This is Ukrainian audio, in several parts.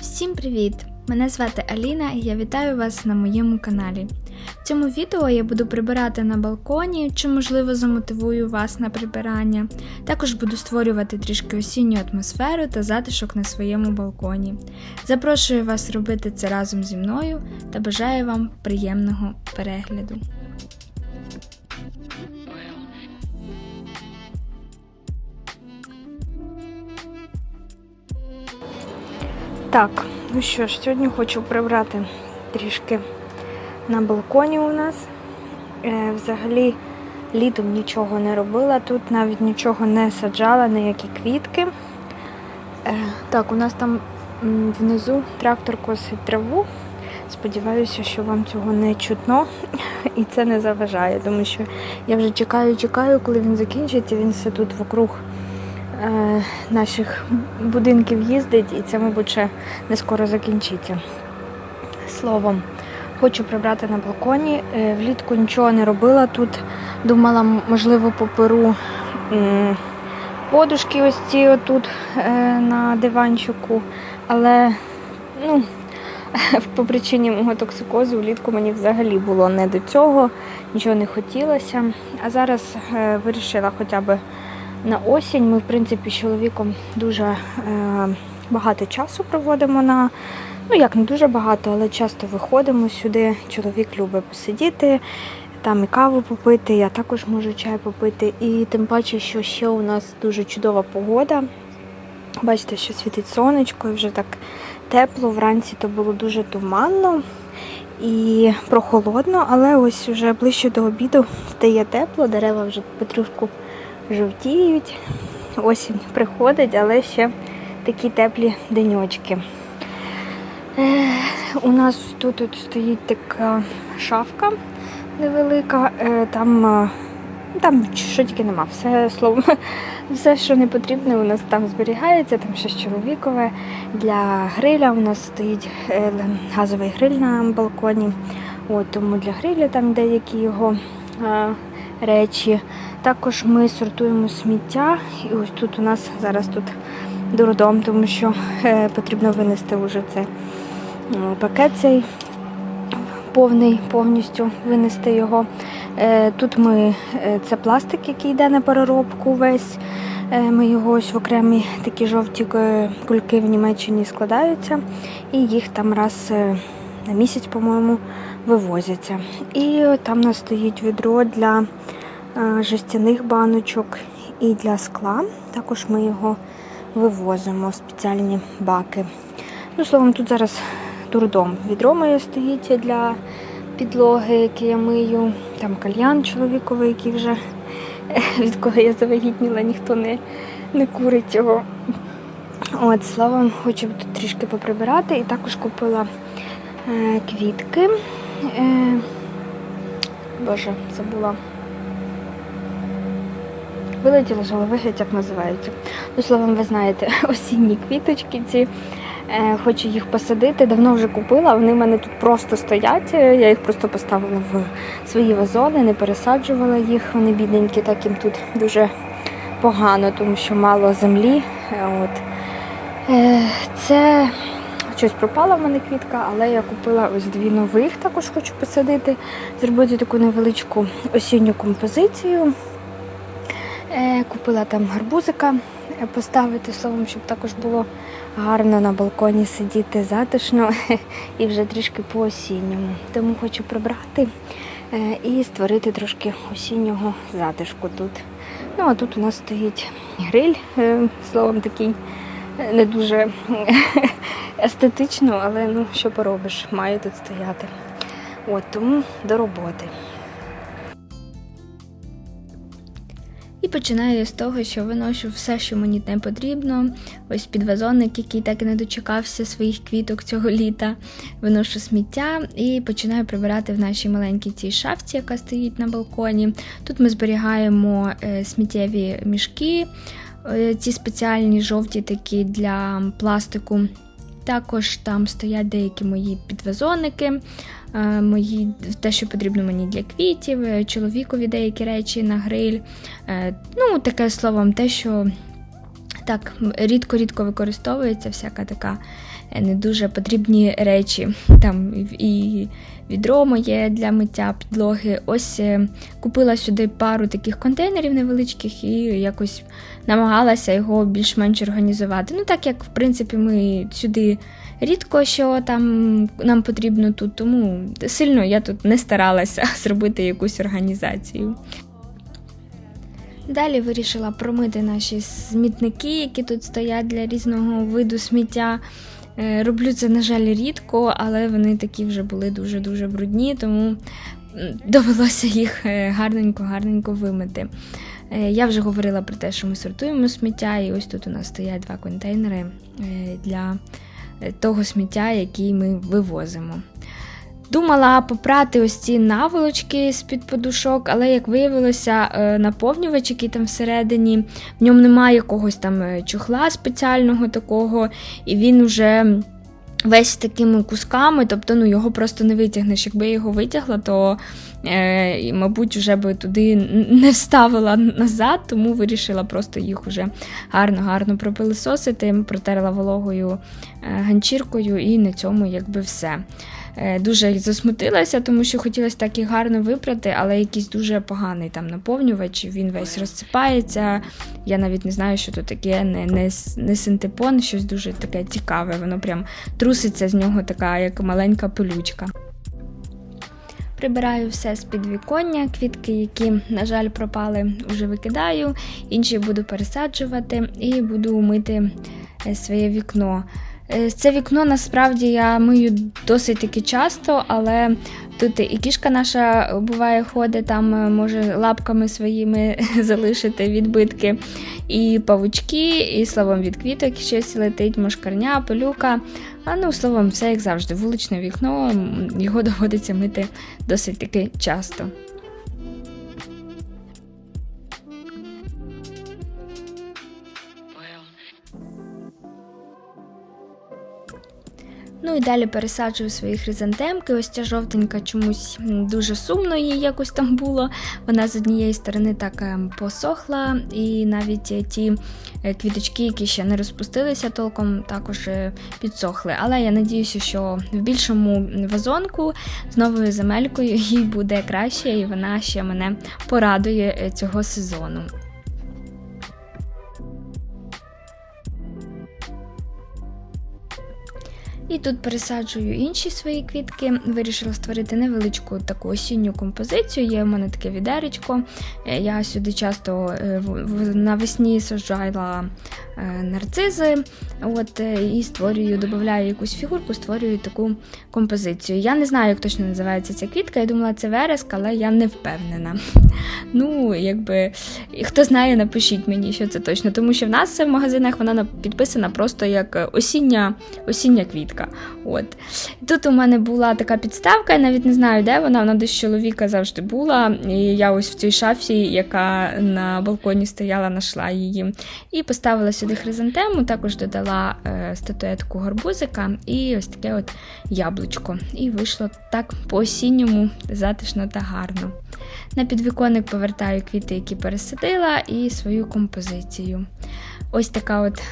Всім привіт! Мене звати Аліна і я вітаю вас на моєму каналі. В цьому відео я буду прибирати на балконі, чи можливо замотивую вас на прибирання. Також буду створювати трішки осінню атмосферу та затишок на своєму балконі. Запрошую вас робити це разом зі мною та бажаю вам приємного перегляду. Так, ну що ж, сьогодні хочу прибрати трішки на балконі у нас. Е, взагалі літом нічого не робила, тут навіть нічого не саджала, ніякі квітки. Е, так, у нас там внизу трактор косить траву. Сподіваюся, що вам цього не чутно і це не заважає, тому що я вже чекаю, чекаю, коли він закінчиться. Він все тут вокруг наших будинків їздить, і це, мабуть, ще не скоро закінчиться. Словом, хочу прибрати на балконі. Е, влітку нічого не робила тут. Думала, можливо, поперу подушки ось ці отут е, на диванчику, але ну, по причині мого токсикозу влітку мені взагалі було не до цього, нічого не хотілося. А зараз е, вирішила хоча б на осінь. Ми, в принципі, з чоловіком дуже е, багато часу проводимо на. Ну, як не дуже багато, але часто виходимо сюди. Чоловік любить посидіти, там і каву попити, я також можу чай попити. І тим паче, що ще у нас дуже чудова погода. Бачите, що світить сонечко і вже так тепло. Вранці то було дуже туманно і прохолодно, але ось вже ближче до обіду стає тепло, дерева вже потрішку жовтіють. Осінь приходить, але ще такі теплі деньочки. Е, У нас тут от стоїть така шафка невелика, е, там, е, там що тільки нема, все словом, все, що не потрібне, у нас там зберігається, там щось чоловікове. Для гриля у нас стоїть газовий гриль на балконі. От, тому для гриля там деякі його речі. Також ми сортуємо сміття, і ось тут у нас зараз тут дурдом, тому що е, потрібно винести вже це е, пакет цей повний, повністю винести його. Е, Тут ми е, це пластик, який йде на переробку весь. Ми його ось в окремі такі жовті кульки в Німеччині складаються, і їх там раз на місяць, по-моєму, вивозяться. І там у нас стоїть відро для жестяних баночок і для скла. Також ми його вивозимо в спеціальні баки. Ну, словом, тут зараз дурдом. Відро моє стоїть для підлоги, яке я мию. Там кальян чоловіковий, який вже від кого я завагітніла, ніхто не, не курить його. От, словом, хочу тут трішки поприбирати і також купила е, квітки. Е, Боже, забула. Вилетіла з голови, як називаються. Ну, словом, ви знаєте, осінні квіточки ці. Е, Хочу їх посадити. Давно вже купила, вони в мене тут просто стоять. Е, Я їх просто поставила в свої вазони, не пересаджувала їх. Вони бідненькі, так їм тут дуже погано, тому що мало землі. Е, От. Це щось пропала в мене квітка, але я купила ось дві нових, також хочу посадити, зробити таку невеличку осінню композицію. Купила там гарбузика е, поставити словом, щоб також було гарно на балконі сидіти затишно і вже трішки по осінньому. Тому хочу прибрати е, і створити трошки осіннього затишку тут. Ну а тут у нас стоїть гриль, е, словом такий не дуже естетично, але ну що поробиш, має тут стояти. От тому до роботи. І починаю з того, що виношу все, що мені не потрібно. Ось підвазонник, який так і не дочекався своїх квіток цього літа. Виношу сміття і починаю прибирати в нашій маленькій цій шафці, яка стоїть на балконі. Тут ми зберігаємо е, сміттєві мішки, е, ці спеціальні жовті такі для пластику. Також там стоять деякі мої підвазонники, е, мої, те, що потрібно мені для квітів, е, чоловікові деякі речі на гриль. Е, Ну, таке словом, те, що так рідко-рідко використовується всяка така е, не дуже потрібні речі. Там і відро моє для миття підлоги. Ось е, купила сюди пару таких контейнерів невеличких і якось намагалася його більш-менш організувати. Ну, так як в принципі ми сюди рідко що там нам потрібно тут, тому сильно я тут не старалася зробити якусь організацію. Далі вирішила промити наші смітники, які тут стоять для різного виду сміття. Е, Роблю це, на жаль, рідко, але вони такі вже були дуже-дуже брудні, тому довелося їх е, гарненько-гарненько вимити. Е, Я вже говорила про те, що ми сортуємо сміття, і ось тут у нас стоять два контейнери для того сміття, який ми вивозимо. Думала попрати ось ці наволочки з-під подушок, але як виявилося, е, наповнювач, який там всередині, в ньому немає якогось там е, чохла спеціального такого, і він вже весь такими кусками, тобто ну, його просто не витягнеш. Якби я його витягла, то, е, мабуть, вже би туди не вставила назад, тому вирішила просто їх уже гарно-гарно пропилисосити, протерла вологою е, ганчіркою, і на цьому якби все. Е, Дуже засмутилася, тому що хотілося так і гарно випрати, але якийсь дуже поганий там наповнювач, він весь розсипається. Я навіть не знаю, що тут таке, не, не, не синтепон, щось дуже таке цікаве. Воно прям труситься з нього така, як маленька пилючка. Прибираю все з підвіконня, квітки, які, на жаль, пропали, вже викидаю, інші буду пересаджувати і буду мити е, своє вікно. Е, Це вікно насправді я мию досить таки часто, але тут і кішка наша буває ходить, там е, може лапками своїми залишити відбитки, і павучки, і словом від квіток щось летить, мошкарня, пилюка. А ну, словом, все як завжди. Вуличне вікно, його доводиться мити досить таки часто. Ну і далі пересаджую свої хризантемки. Ось ця жовтенька чомусь дуже сумно їй якось там було. Вона з однієї сторони так ем, посохла, і навіть е, ті е, квіточки, які ще не розпустилися толком, також е, підсохли. Але я надіюся, що в більшому вазонку з новою земелькою їй буде краще, і вона ще мене порадує цього сезону. І тут пересаджую інші свої квітки. Вирішила створити невеличку таку осінню композицію. Є у мене таке відеречко. Е, Я сюди часто е, в- в- навесні саджала е, нарцизи. От, і створюю, додаю якусь фігурку, створюю таку композицію. Я не знаю, як точно називається ця квітка. Я думала, це вереск, але я не впевнена. Ну, якби хто знає, напишіть мені, що це точно. Тому що в нас в магазинах вона підписана просто як осіння, осіння квітка. От. Тут у мене була така підставка, я навіть не знаю, де вона, вона десь чоловіка завжди була. І я ось в цій шафі, яка на балконі стояла, знайшла її. І поставила сюди хризантему, також додала е, статуетку горбузика і ось таке от яблучко. І вийшло так по-осінньому затишно та гарно. На підвіконник повертаю квіти, які пересадила, і свою композицію. Ось така от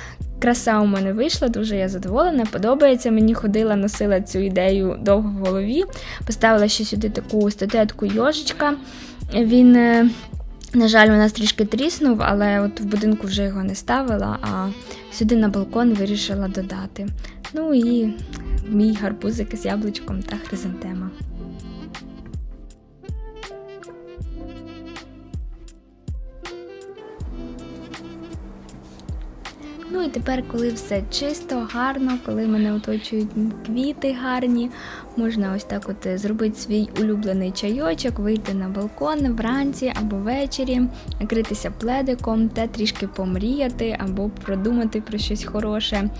краса у мене вийшла, дуже я задоволена. Подобається. Мені ходила, носила цю ідею довго в голові. Поставила ще сюди таку статуетку йожичка. Він. е, На жаль, у нас трішки тріснув, але от в будинку вже його не ставила, а сюди на балкон вирішила додати. Ну і мій гарбузик з яблучком та хризантема. Ну і тепер, коли все чисто, гарно, коли мене оточують квіти гарні, можна ось так от е, зробити свій улюблений чайочок, вийти на балкон вранці або ввечері, накритися пледиком та трішки помріяти або продумати про щось хороше.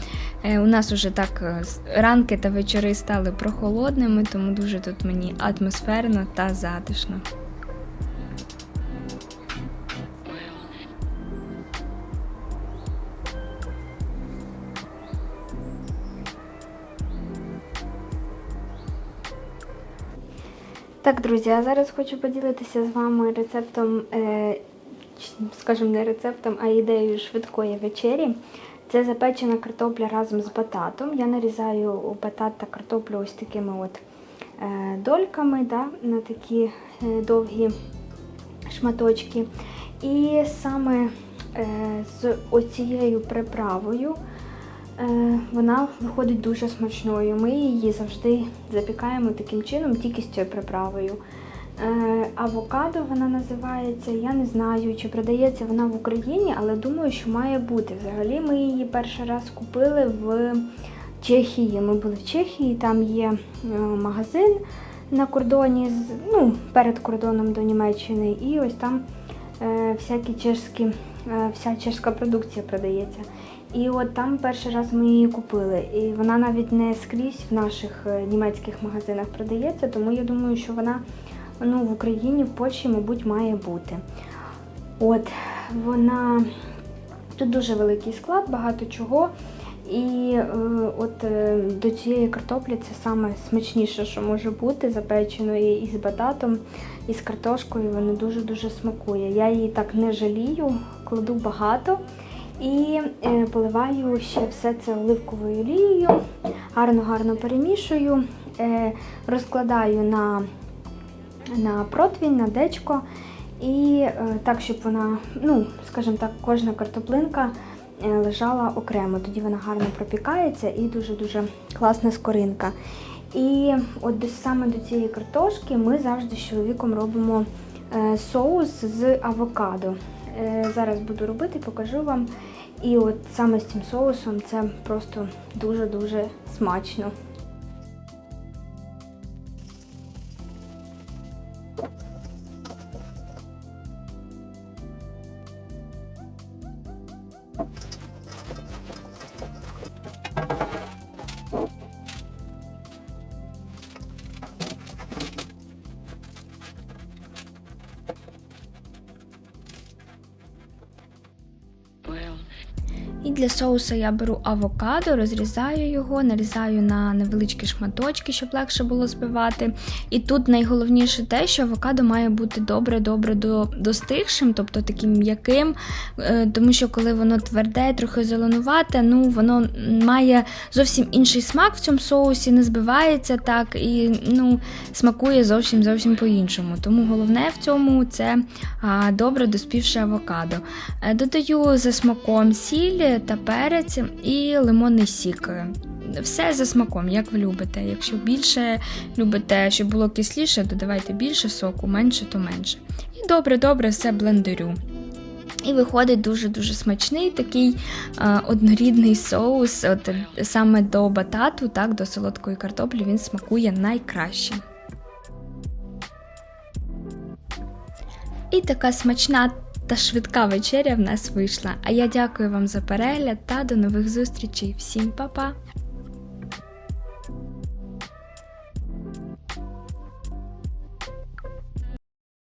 Е, У нас уже так е, ранки та вечори стали прохолодними, тому дуже тут мені атмосферно та затишно. Так, друзі, а зараз хочу поділитися з вами рецептом е, скажімо, не рецептом, а ідеєю швидкої вечері. Це запечена картопля разом з бататом. Я нарізаю батат та картоплю ось такими от е, дольками на такі е, довгі шматочки. І саме з оцією приправою вона виходить дуже смачною. Ми її завжди запікаємо таким чином, тільки з цією приправою. Е, авокадо вона називається. Я не знаю, чи продається вона в Україні, але думаю, що має бути. Взагалі ми її перший раз купили в Чехії. Ми були в Чехії, там є е, магазин на кордоні, ну, перед кордоном до Німеччини, і ось там е, всякі чешські, е, вся чешська продукція продається. І от там перший раз ми її купили. І вона навіть не скрізь в наших е, німецьких магазинах продається, тому я думаю, що вона ну, в Україні, в Польщі, мабуть, має бути. От вона тут дуже великий склад, багато чого. І е, от е, до цієї картоплі це саме смачніше, що може бути, запеченої із бататом, і з картошкою. Воно дуже-дуже смакує. Я її так не жалію, кладу багато і е, поливаю ще все це оливковою олією, гарно-гарно перемішую, е, розкладаю на, на противень, на дечко. І е, так, щоб вона, ну, скажімо так, кожна картоплинка лежала окремо. Тоді вона гарно пропікається і дуже-дуже класна скоринка. І от саме до цієї картошки ми завжди з чоловіком робимо соус з авокадо. Е, Зараз буду робити, покажу вам. І от саме з цим соусом це просто дуже-дуже смачно. І для соуса я беру авокадо, розрізаю його, нарізаю на невеличкі шматочки, щоб легше було збивати. І тут найголовніше те, що авокадо має бути добре-добре достигшим, тобто таким м'яким, е, тому що коли воно тверде, трохи зеленувате, ну воно має зовсім інший смак в цьому соусі, не збивається так і ну, смакує зовсім зовсім по-іншому. Тому головне в цьому це добре доспівше авокадо. Е, Додаю за смаком сіль та перець і лимонний сік. Все за смаком, як ви любите. Якщо більше любите, щоб було кисліше, додавайте більше соку, менше, то менше. І добре-добре все блендерю. І виходить дуже-дуже смачний такий е, однорідний соус. От саме до батату, так, до солодкої картоплі він смакує найкраще. І така смачна та швидка вечеря в нас вийшла. А я дякую вам за перегляд та до нових зустрічей. Всім па-па!